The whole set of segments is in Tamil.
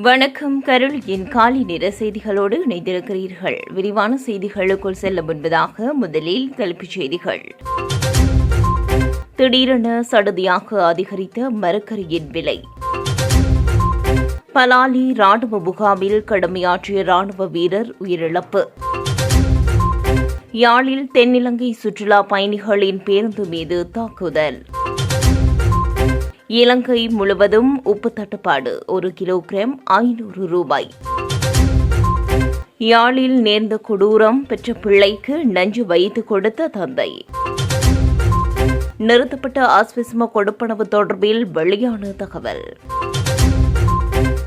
வணக்கம் கருள். என் காலை நிற செய்திகளோடு இணைந்திருக்கிறீர்கள். விரிவான செய்திகளுக்குள் செல்ல முன்பதாக முதலில் தலைப்புச் செய்திகள். திடீரென சடுதியாக அதிகரித்த மரக்கரியின் விலை. பலாலி ராணுவ முகாமில் கடமையாற்றிய ராணுவ வீரர் உயிரிழப்பு. யாழில் தென்னிலங்கை சுற்றுலா பயணிகளின் பேருந்து மீது தாக்குதல். இலங்கை முழுவதும் உப்பு தட்டுப்பாடு ஒரு கிலோகிராம் ஐநூறு ரூபாய். யாழில் நேர்ந்த கொடூரம் பெற்ற பிள்ளைக்கு நஞ்சு வைத்து கொடுத்த தந்தை. நிறுத்தப்பட்ட ஆஸ்விஸ்ம கொடுப்பனவு தொடர்பில் வெளியான தகவல்.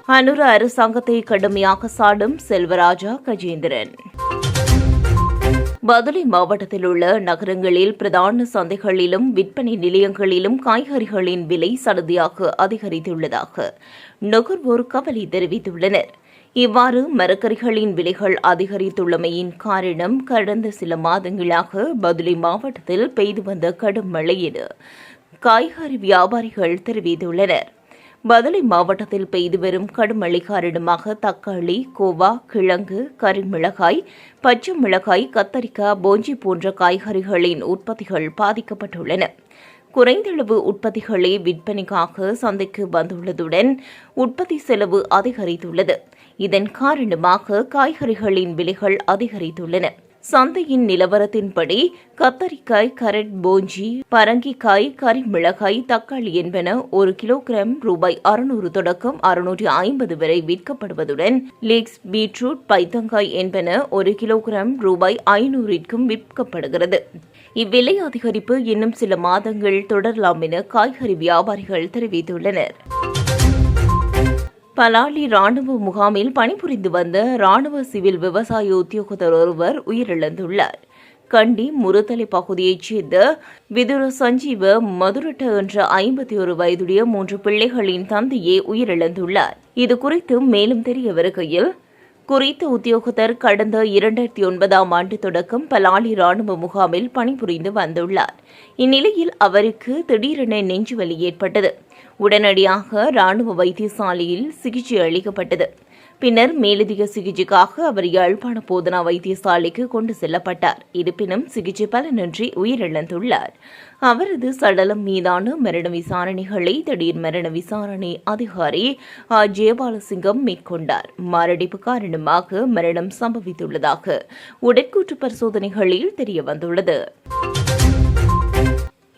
அனுர அரசாங்கத்தை கடுமையாக சாடும் செல்வராஜா கஜேந்திரன். பதுளை மாவட்டத்தில் உள்ள நகரங்களில் பிரதான சந்தைகளிலும் விற்பனை நிலையங்களிலும் காய்கறிகளின் விலை சடுதியாக அதிகரித்துள்ளதாக நுகர்வோர் கவலை தெரிவித்துள்ளனர். இவ்வாறு மரக்கறிகளின் விலைகள் அதிகரித்துள்ளமையின் காரணம் கடந்த சில மாதங்களாக பதுளை மாவட்டத்தில் பெய்து வந்த கடும் மழை என காய்கறி வியாபாரிகள் தெரிவித்துள்ளனர். பதலை மாவட்டத்தில் பெய்து வரும் கடுமழை காரணமாக தக்காளி கோவா கிழங்கு கரிமிளகாய் பச்சை மிளகாய் கத்தரிக்காய் போஞ்சி போன்ற காய்கறிகளின் உற்பத்திகள் பாதிக்கப்பட்டுள்ளன. குறைந்தளவு உற்பத்திகளே விற்பனைக்காக சந்தைக்கு வந்துள்ளதுடன் உற்பத்தி செலவு அதிகரித்துள்ளது. இதன் காரணமாக காய்கறிகளின் விலைகள் அதிகரித்துள்ளன. சந்தையின் நிலவரத்தின்படி கத்தரிக்காய் கரட் போஞ்சி பரங்கிக்காய் கரிமிளகாய் தக்காளி என்பன ஒரு கிலோகிராம் ரூபாய் அறுநூறு தொடக்கம் அறுநூற்றி ஐம்பது வரை விற்கப்படுவதுடன் லீக்ஸ் பீட்ரூட் பைத்தங்காய் என்பன ஒரு கிலோகிராம் ரூபாய் ஐநூறிற்கும் விற்கப்படுகிறது. இவ்விலை அதிகரிப்பு இன்னும் சில மாதங்கள் தொடரலாம் என காய்கறி வியாபாரிகள் தெரிவித்துள்ளனர். பலாலி ராணுவ முகாமில் பணிபுரிந்து வந்த ராணுவ சிவில் விவசாய உத்தியோகத்தர் ஒருவர் உயிரிழந்துள்ளார். கண்டி முருத்தலை பகுதியைச் சேர்ந்த விதுர சஞ்சீவ மதுரட்ட என்ற ஐம்பத்தி ஒரு வயதுடைய மூன்று பிள்ளைகளின் தந்தையே உயிரிழந்துள்ளார். இது குறித்து மேலும் தெரிய வருகையில் குறித்த உத்தியோகத்தர் கடந்த இரண்டாயிரத்தி ஒன்பதாம் ஆண்டு தொடக்கம் பலாலி ராணுவ முகாமில் பணிபுரிந்து வந்துள்ளார். இந்நிலையில் அவருக்கு திடீரென நெஞ்சுவலி ஏற்பட்டது. உடனடியாக ராணுவ வைத்தியசாலையில் சிகிச்சை அளிக்கப்பட்டது. பின்னர் மேலதிக சிகிச்சைக்காக அவர் யாழ்ப்பாண போதனா வைத்தியசாலைக்கு கொண்டு செல்லப்பட்டார். இருப்பினும் சிகிச்சை பலனின்றி உயிரிழந்துள்ளார். அவரது சடலம் மீதான மரண விசாரணைகளை திடீர் மரண விசாரணை அதிகாரி ஆ. ஜெயபாலசிங்கம் மேற்கொண்டார். மாரடைப்பு காரணமாக மரணம் சம்பவித்துள்ளதாக உடற்கூற்று பரிசோதனைகளில் தெரியவந்துள்ளது.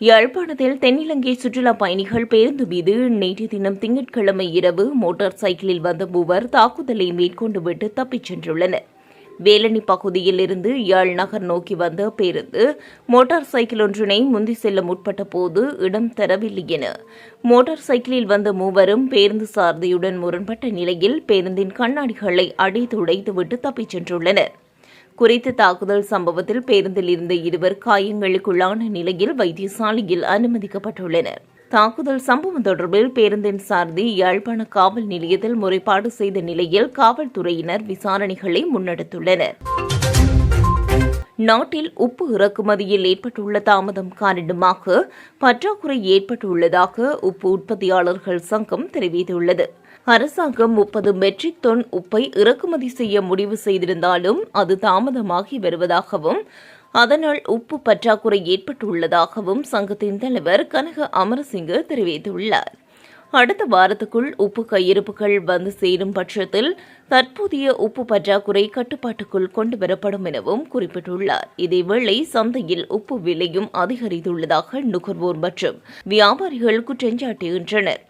யாழ்ப்பாணத்தில் தென்னிலங்கை சுற்றுலா பயணிகள் பேருந்து மீது நேற்று தினம் திங்கட்கிழமை இரவு மோட்டார் சைக்கிளில் வந்த மூவர் தாக்குதலை மேற்கொண்டுவிட்டு தப்பிச் சென்றுள்ளனர். வேலணி பகுதியில் இருந்து யாழ் நகர் நோக்கி வந்த பேருந்து மோட்டார் சைக்கிள் ஒன்றினை முந்தி செல்ல முற்பட்ட போது இடம் தரவில்லை என மோட்டார் சைக்கிளில் வந்த மூவரும் பேருந்து சாரதியுடன் முரண்பட்ட நிலையில் பேருந்தின் கண்ணாடிகளை அடித்துடைத்துவிட்டு தப்பிச் சென்றுள்ளனர். குறித்த தாக்குதல் சம்பவத்தில் பேருந்தில் இருந்த இருவர் காயங்களுக்குள்ளான நிலையில் வைத்தியசாலையில் அனுமதிக்கப்பட்டுள்ளனர். தாக்குதல் சம்பவம் தொடர்பில் பேருந்தின் சார்தி யாழ்ப்பாண காவல் நிலையத்தில் முறைப்பாடு செய்த நிலையில் காவல்துறையினர் விசாரணைகளை முன்னெடுத்துள்ளனர். நாட்டில் உப்பு இறக்குமதியில் ஏற்பட்டுள்ள தாமதம் காரணமாக பற்றாக்குறை ஏற்பட்டுள்ளதாக உப்பு உற்பத்தியாளர்கள் சங்கம் தெரிவித்துள்ளது. அரசாங்கம் முப்பது மெட்ரிக் டன் உப்பை இறக்குமதி செய்ய முடிவு செய்திருந்தாலும் அது தாமதமாகி வருவதாகவும் அதனால் உப்பு பற்றாக்குறை ஏற்பட்டுள்ளதாகவும் சங்கத்தின் தலைவர் கனக அமரசிங்க தெரிவித்துள்ளார். அடுத்த வாரத்துக்குள் உப்பு கையிருப்புகள் வந்து சேரும் பட்சத்தில் தற்போதைய உப்பு பற்றாக்குறை கட்டுப்பாட்டுக்குள் கொண்டுவரப்படும் எனவும் குறிப்பிட்டுள்ளார். இதேவேளை சந்தையில் உப்பு விலையும் அதிகரித்துள்ளதாக நுகர்வோர் மற்றும் வியாபாரிகள் குற்றஞ்சாட்டுகின்றனர்.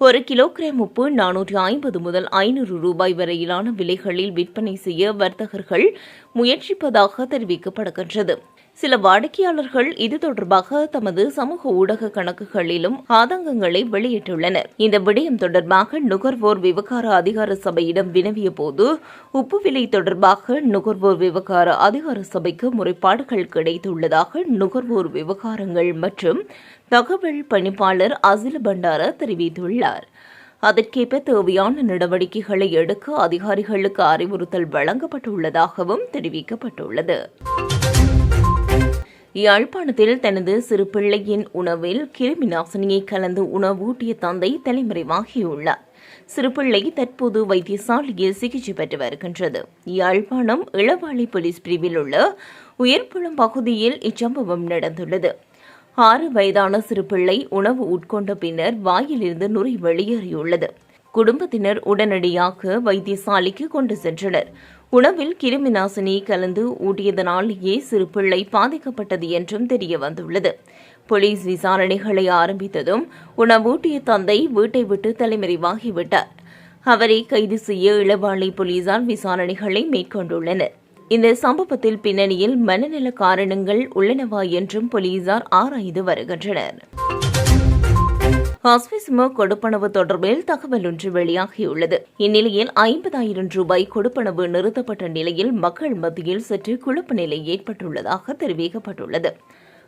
ஒரு கிலோகிராம் உப்பு நானூற்றி ஐம்பது முதல் ஐநூறு ரூபாய் வரையிலான விலைகளில் விற்பனை செய்ய வர்த்தகர்கள் முயற்சிப்பதாக தெரிவிக்கப்படுகின்றது. சில வாடிக்கையாளர்கள் இது தொடர்பாக தமது சமூக ஊடக கணக்குகளிலும் ஆதங்கங்களை வெளியிட்டுள்ளனர். இந்த விடயம் தொடர்பாக நுகர்வோர் விவகார அதிகார சபையிடம் வினவிய போது உப்பு விலை தொடர்பாக நுகர்வோர் விவகார அதிகார சபைக்கு முறைப்பாடுகள் கிடைத்துள்ளதாக நுகர்வோர் விவகாரங்கள் மற்றும் தகவல் பணிப்பாளர் அசில பண்டார தெரிவித்துள்ளார். அதற்கேற்ப தேவையான நடவடிக்கைகளை எடுக்க அதிகாரிகளுக்கு அறிவுறுத்தல் வழங்கப்பட்டுள்ளதாகவும் தெரிவிக்கப்பட்டுள்ளது. யாழ்ப்பாணத்தில் தனது சிறு பிள்ளையின் உணவில் கிருமி நாசினியை கலந்து உணவூட்டிய தந்தை தலைமறைவாகியுள்ளார். சிறுபிள்ளை தற்போது வைத்தியசாலையில் சிகிச்சை பெற்று வருகின்றது. யாழ்ப்பாணம் இளவாளி போலீஸ் பிரிவில் உள்ள உயர்புலம் பகுதியில் இச்சம்பவம் நடந்துள்ளது. ஆறு வயதான சிறுபிள்ளை உணவு உட்கொண்ட பின்னர் வாயிலிருந்து நுரை வெளியேறியுள்ளது. குடும்பத்தினர் உடனடியாக வைத்தியசாலைக்கு கொண்டு சென்றனர். உணவில் கிருமி நாசினி கலந்து ஊட்டியதனாலேயே சிறு பிள்ளை பாதிக்கப்பட்டது என்றும் தெரிய வந்துள்ளது போலீஸ் விசாரணைகளை ஆரம்பித்ததும் உணவூட்டிய தந்தை வீட்டை விட்டு தலைமறைவாகிவிட்டார். அவரை கைது செய்ய இளவாளை போலீசார் விசாரணைகளை மேற்கொண்டுள்ளனர். இந்த சம்பவத்தில் பின்னணியில் மனநல காரணங்கள் உள்ளனவா என்றும் போலீசார் ஆராய்ந்து வருகின்றனர். ஆஸ்பிஸ்மோ கொடுப்பனவு தொடர்பில் தகவல் ஒன்று வெளியாகியுள்ளது. இந்நிலையில் ஐம்பதாயிரம் ரூபாய் கொடுப்பனவு நிறுத்தப்பட்ட நிலையில் மக்கள் மத்தியில் சற்று குழப்ப நிலை ஏற்பட்டுள்ளதாக தெரிவிக்கப்பட்டுள்ளது.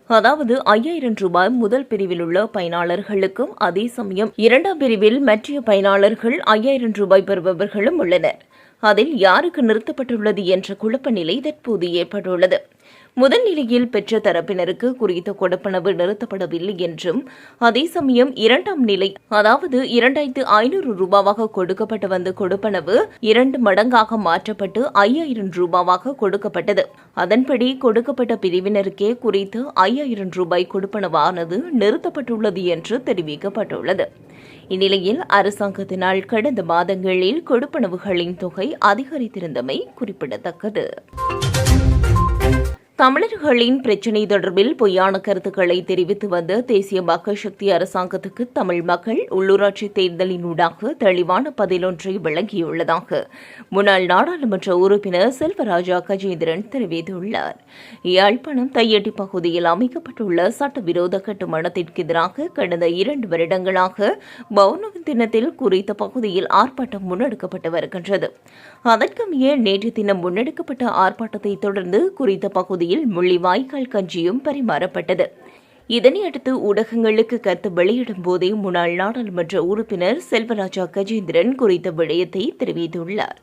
அதாவது ஐயாயிரம் ரூபாய் முதல் பிரிவில் உள்ள பயனாளர்களுக்கும் அதே சமயம் இரண்டாம் பிரிவில் மற்ற பயனாளர்கள் ஐயாயிரம் ரூபாய் பெறுபவர்களும் உள்ளனர். அதில் யாருக்கு நிறுத்தப்பட்டுள்ளது என்ற குழப்ப நிலை தற்போது ஏற்பட்டுள்ளது. முதல் நிலையில் பெற்ற தரப்பினருக்கு குறித்த கொடுப்பனவு நிறுத்தப்படவில்லை என்றும் அதே சமயம் இரண்டாம் நிலை அதாவது இரண்டாயிரத்து ஐநூறு ரூபாவாக கொடுக்கப்பட்டு வந்த கொடுப்பனவு இரண்டு மடங்காக மாற்றப்பட்டு ஐயாயிரம் ரூபாவாக கொடுக்கப்பட்டது. அதன்படி கொடுக்கப்பட்ட பிரிவினருக்கே குறித்து ஐயாயிரம் ரூபாய் கொடுப்பனவானது நிறுத்தப்பட்டுள்ளது என்று தெரிவிக்கப்பட்டுள்ளது. இந்நிலையில் அரசாங்கத்தினால் கடந்த மாதங்களில் கொடுப்பனவுகளின் தொகை அதிகரித்திருந்தமை குறிப்பிடத்தக்கது. தமிழர்களின் பிரச்சினை தொடர்பில் பொய்யான கருத்துக்களை தெரிவித்து வந்த தேசிய மக்கள் சக்தி அரசாங்கத்துக்கு தமிழ் மக்கள் உள்ளூராட்சி தேர்தலினூடாக தெளிவான பதிலொன்றை வழங்கியுள்ளதாக முன்னாள் நாடாளுமன்ற உறுப்பினர் செல்வராஜா கஜேந்திரன் தெரிவித்துள்ளார். யாழ்ப்பாணம் தையட்டி பகுதியில் அமைக்கப்பட்டுள்ள சட்டவிரோத கட்டுமானத்திற்கு எதிராக கடந்த இரண்டு வருடங்களாக பௌர்ணமி தினத்தில் குறித்த பகுதியில் ஆர்ப்பாட்டம் முன்னெடுக்கப்பட்டு வருகின்றது. அதற்கமைய நேற்று தினம் முன்னெடுக்கப்பட்ட ஆர்ப்பாட்டத்தை தொடர்ந்து குறித்த பகுதியில் பகுதியில் முள்ளிவாய்க்கால் கஞ்சியும் பரிமாறப்பட்டது. இதனையடுத்து ஊடகங்களுக்கு கருத்து வெளியிடும் போதே முன்னாள் நாடாளுமன்ற உறுப்பினர் செல்வராஜா கஜேந்திரன் குறித்த விடயத்தை தெரிவித்துள்ளார்.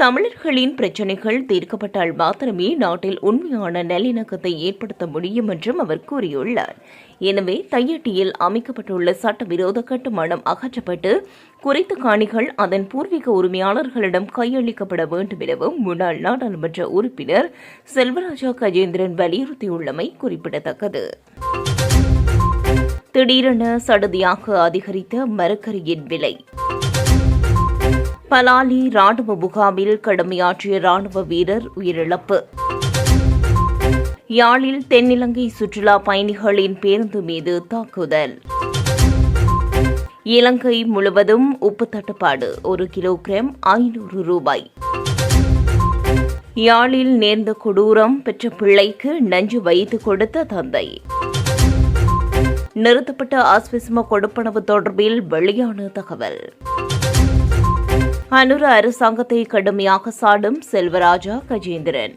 தமிழர்களின் பிரச்சினைகள் தீர்க்கப்பட்டால் மாத்திரமே நாட்டில் உண்மையான நல்லிணக்கத்தை ஏற்படுத்த முடியும் என்றும் அவர் கூறியுள்ளார். எனவே தையட்டியில் அமைக்கப்பட்டுள்ள சட்டவிரோத கட்டுமானம் அகற்றப்பட்டு குறித்த காணிகள் அதன் பூர்வீக உரிமையாளர்களிடம் கையளிக்கப்பட வேண்டும் எனவும் முன்னாள் நாடாளுமன்ற உறுப்பினர் செல்வராஜா கஜேந்திரன் வலியுறுத்தியுள்ளமை குறிப்பிடத்தக்கது. திடீரென சடுதியாக அதிகரித்த மரக்கரியின் விலை. பலாலி ராணுவ முகாமில் கடமையாற்றிய ராணுவ வீரர் உயிரிழப்பு. யாழில் தென்னிலங்கை சுற்றுலா பயணிகளின் பேருந்து மீது தாக்குதல். இலங்கை முழுவதும் உப்பு தட்டுப்பாடு ஒரு கிலோகிராம் ஐநூறு ரூபாய். யாழில் நேர்ந்த கொடூரம் பெற்ற பிள்ளைக்கு நஞ்சு வைத்து கொடுத்த தந்தை. நிறுத்தப்பட்ட ஆஸ்விஸ்ம கொடுப்பனவு தொடர்பில் வெளியான தகவல். அனுர அரசாங்கத்தை கடுமையாக சாடும் செல்வராஜா கஜேந்திரன்.